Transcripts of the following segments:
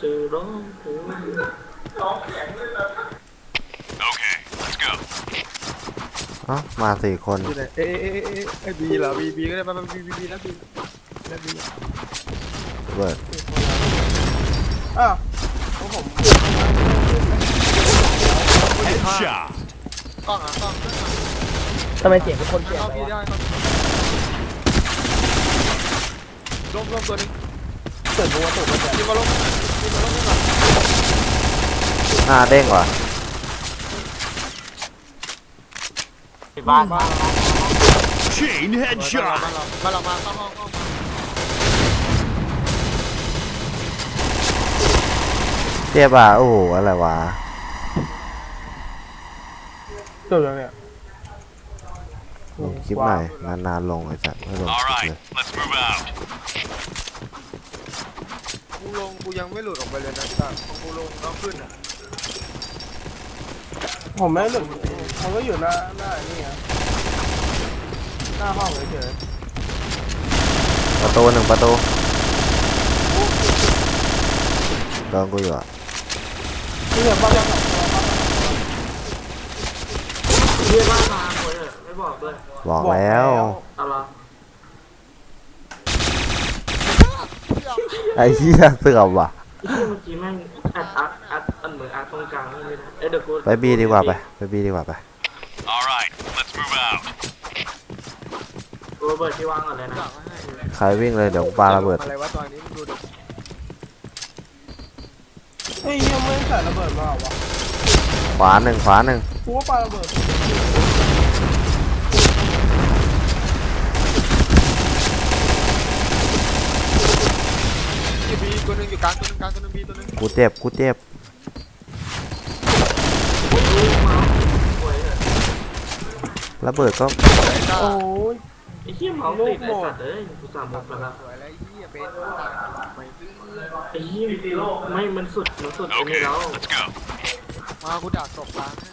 จะร้องโหย Okay, let's go. เอ้ามาสี่คน อยู่ไหนเอ๊ะเอ๊ะเอ๊ะเอ๊ะเอ๊ะบีเหรอบีบีก็ได้มามาบีบีบีแล้วบีแล้วบีเบิดอ้าวของผม Headshot. กล้องอะกล้องกล้องอะทำไมเสียงเป็นคนเปลี่ยนเข้าไปบีได้วะเข้าลงลงตัวหนึงเปิดบัวตุกมันจะยิงมาลงยิงมาลงก่ อนหน้าเด้งว่ะบ้านบ้าน Chain บ้าน headshot. เราบ้านเรามาเข้าห้องเข้ามาเจ็บอะโอ้โหอะไรวะจบยังเนี่ยลงคลิปหน่อยนานๆลงไอ้สัตว์ไม่ลงค All ลิปเล right, ย let's move out. กูลงกูยังไม่หลุดออกไปเลยนะแต่ของกูลงแล้วขึ้นอะผมไม่หลุดผมก็อยู่หน้าหน้านี่ไงหน้าห้องเฉยประตูหนึ่งประตูโดนกูอยู่อะๆที่เหลือบ้านเราสองตัวบ้านเราสองตัวเรียกบ้านมาโวยเถอะไม่บอกด้วยบอกแล้ว เอาละ ไอ้เหี้ยเสื่อมว่ะไอ้ที่เมื่อกี้แม่งอัดอัดอัดอันเหมือนอัดตรงกลางนี่ไม่ได้เอ้ยเดี๋ยวกูไปบีดีกว่าไปไปบีดีกว่าไป All right, let's move out. กูระเบิดที่วางก่อนเลยนะใครวิ่งเลยเดี๋ยวกูปาระเบิดอะไรวะตอนนี้มึงดูดิเฮ้ยยังไม่ใส่ระเบิดมาเหรอวะขวาหนึ่งขวาหนึ่งกูว่าปาระเบิด อยู่บี ตัวหนึงอยู่กลางตัวหนึงกลางตัวหนึงบีตัวหนึงกูเจ็บกูเจ็บโวยเถอะระเบิดก็ไอ้ต้าโอ้ย ไอ้ที่เมาส์ติดไอ้สัตว์เอ้ยกูสามมุกแล้วนะสวยแล้วไอ้เหี้ยเบนตายไม่ตื้อไอ้ที่ไม่มันสุดมันสุดไอ้นี่ Okay, แล้ว let's go. มากูดักตบกลางให้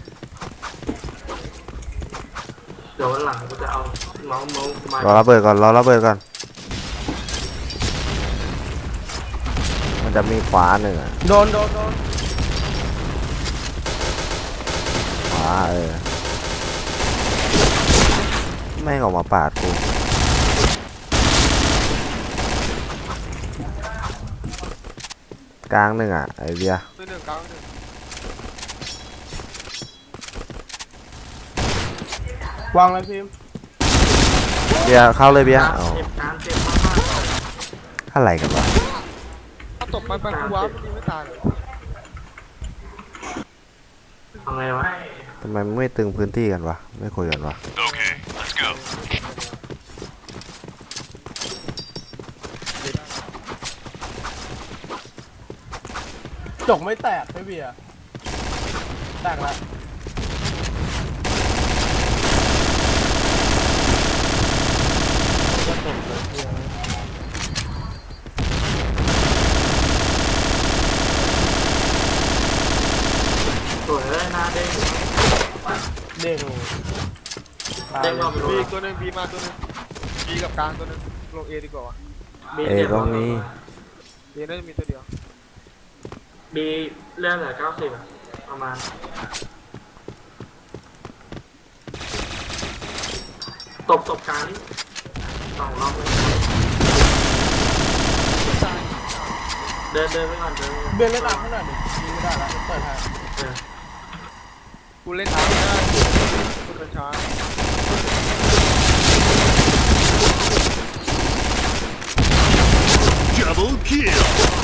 เดี๋ยววันหลังกูจะเอาเมาส์เมาส์มา รอระเบิดก่อนรอระเบิดก่อน จะมีขวาหนึ่งอะโดนโดนโดนขวาเออแม่งออกมาปาดกูกลางหนึ่งอะไอเบียร์ตัวหนึ่งกลางหนึ่งวางเลยพิมพ์เบียร์เข้าเลยเบียร์เอาเจ็บการเจ็บมากอะไรกันวะถ้า ตบไปไปกูว้ามันยิงไม่ตายเลยๆทำไงวะทำไมมึงไม่ตึงพื้นที่กันวะ ไม่คุยกันวะ Okay, let's go. จกไม่แตกไม่เบียร์แตกละจะจบเลยเบียร์ สวยเลยหน้าเด้ง เด้ง ตายเด้งเลมายไปดูบีตัวหนึ่งบีมาตัวหนึ่งบีกับกลางตัวหนึ่งลงเอดีกว่าวะบีเอเจ็บก็มีเอน่าจะมีตัวเดียวบีเลื่อนเหลือเก้าสิบประมาณตบตบกลางนี่สองรอบเลยเดินเดินไปก่อนเดินเบียร์เล่นตามขนาดนี้ยิงไม่ได้แล้วเปิดให้เออกูเล่นท้ายไม่ได้กูเดินช้า Double kill.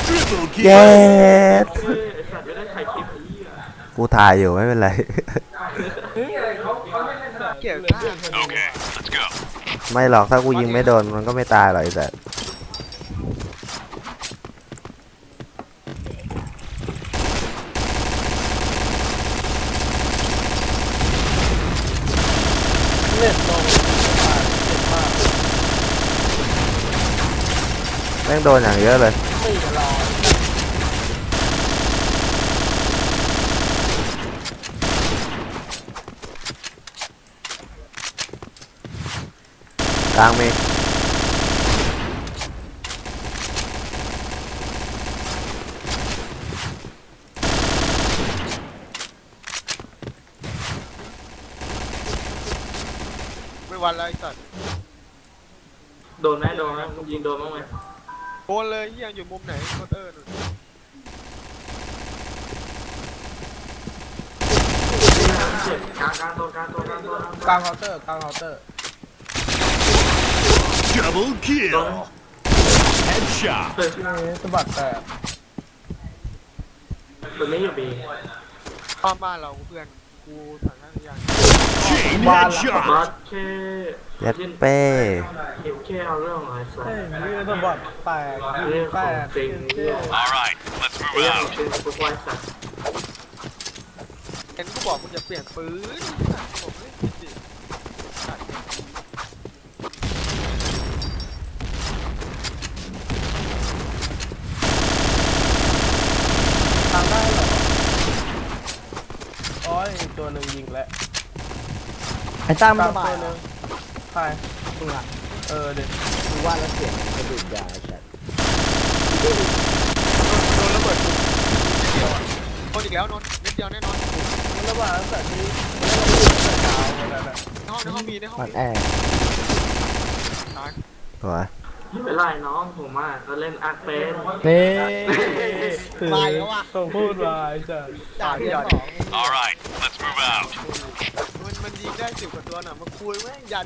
Triple เย็ดเฮ้ยไอสัตว์ไม่ได้ถ่ายคลิปไอ้เหี้ยกูถ่ายอยู่ไม่เป็นไรเกลียดกล้า Okay, let's go. ไม่หรอกถ้ากูยิงไม่โดนมันก็ไม่ตายหรอกไอ้แต่ เน็ตลงเจ็บมากแม่งโดนอย่างเยอะเลยไม่จะรอกลางมี วันแล้วไอ้สัตว์โดนไหมโดนไหมมึงยิงโดนบ้างไหมโดนเลยเหี้ยังอยู่มุมไหนโคตรเออนู่นเจ็บกลางกลางตัวกลางตัวกลางตัวกลางเคาน์เตอร์กลางเคาน์เตอร์ Double โด kill. น Headshot. เฮ้ยเอ๊ะสะบัดแตกตัวนี้อยู่บีบ้านบ้านเราเพื่อนกูสั่งให้ยัง Chain บอ headshot. สแค่เย็ดเป้เก็บแค่เอาเรื่องอะไรสักเฮ้ยนี่สะบัดแตกเรื่องขแตองกจริงเจ๊เรื่อง All right, let's เรื่ move อง out. จริงพวกไว้สัตว์เห็นกูบอกมึงจะเปลี่ยนปืนผมไม่ได้สิสัตว์ทางได้เหรอโอ้ยอีกตัวหนึ่งยิงแล้วไอ้ ตั้มกลาสงบาตัยวหนึ่งใครมึงอะเออเด็กกูว่าแล้วเสียงกระดูกยาใช่โดนระเบิดนิดเดียวอะโดนอีกแล้วนนท์นิดเดียวแน่นอนมันระหว่างตั้งแต่ที่แล้วเราพูดตั้งแต่เช้าแล้วนะในห้องในห้องมีในห้องมันมีแอร์ตายสวย ไม่เป็นไรน้องผมอะก็เล่นอาร์ตเป็นนี่ไปแล้วว่ะต้องพูดว่าไอ้จ้ะจ่ายเดือนสอง All right, let's move out. มันมันยิงได้สิบกว่าตัวน่ะมาคุยแม่งยัน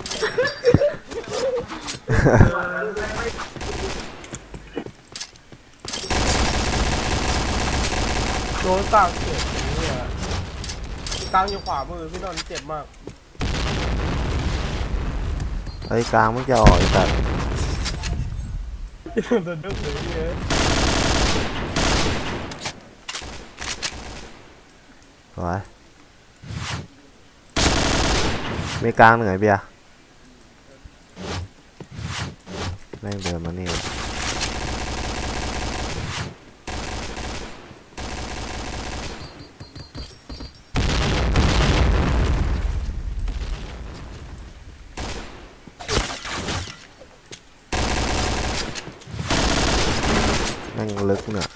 โดนกลางเจ็บเนี่ยกลางอยู่ขวามือพี่นนท์เจ็บมาก ไอ้ยกลางมึงจะออกไอ้สัตว์ โดนดึกเลยเนี่ยสวยมีกลางเหนื่อยเบียร์แม่งเดินมานี่ งลึกเนี่ย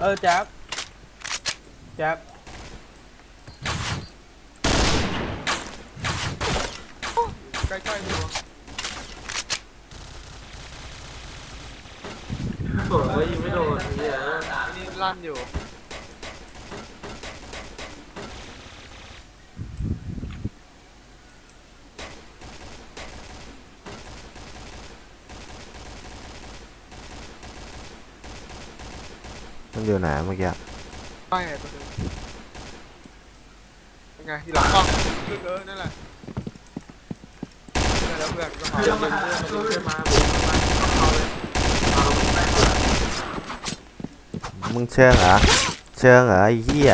เออแจ็คแจ็คใกล้ๆตัวโอ้ยยิงไม่โดนเหี้ยนี่ลั่นอยู่ มันอยู่ไหนเมื่อกี้ใช่ตัวนึงเป็นไงที่หลังกล้องลึกเออนั่นแหละนั่นแล้วเพื่อนก็มาเรื่องมันเรื่องมันเรื่องมาเรื่องมาเอาเลยเอาเลยมึงเชิงเหรอเชิงเหรอไอ้เหี้ย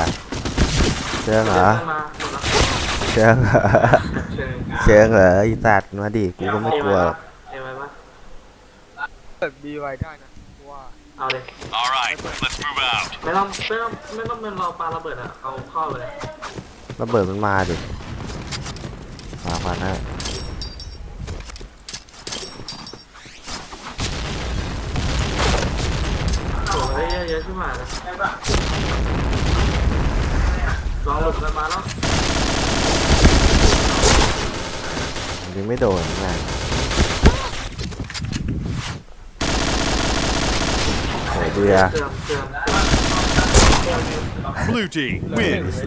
เชิงเหรอมาหมดแล้วเชิงเหรอเชิญเชิงเหรอไอ้สัตว์มาดิกูก็ไม่กลัวหรอกเอไว้ปะเปิดบีไว้ได้นะ เพราะว่าเอาเลย All right, let's move out. ไม่ต้องไม่ต้องไม่ต้องเป็นรอปลาระเบิดอะ เอาเข้าไปเลยระเบิดมันมาดิมาพันนะโอ้ยเยอะขึ้นมาเลยลองหลุดกันมาแล้วยิงไม่โดนแม่ Yeah. Blue team wins.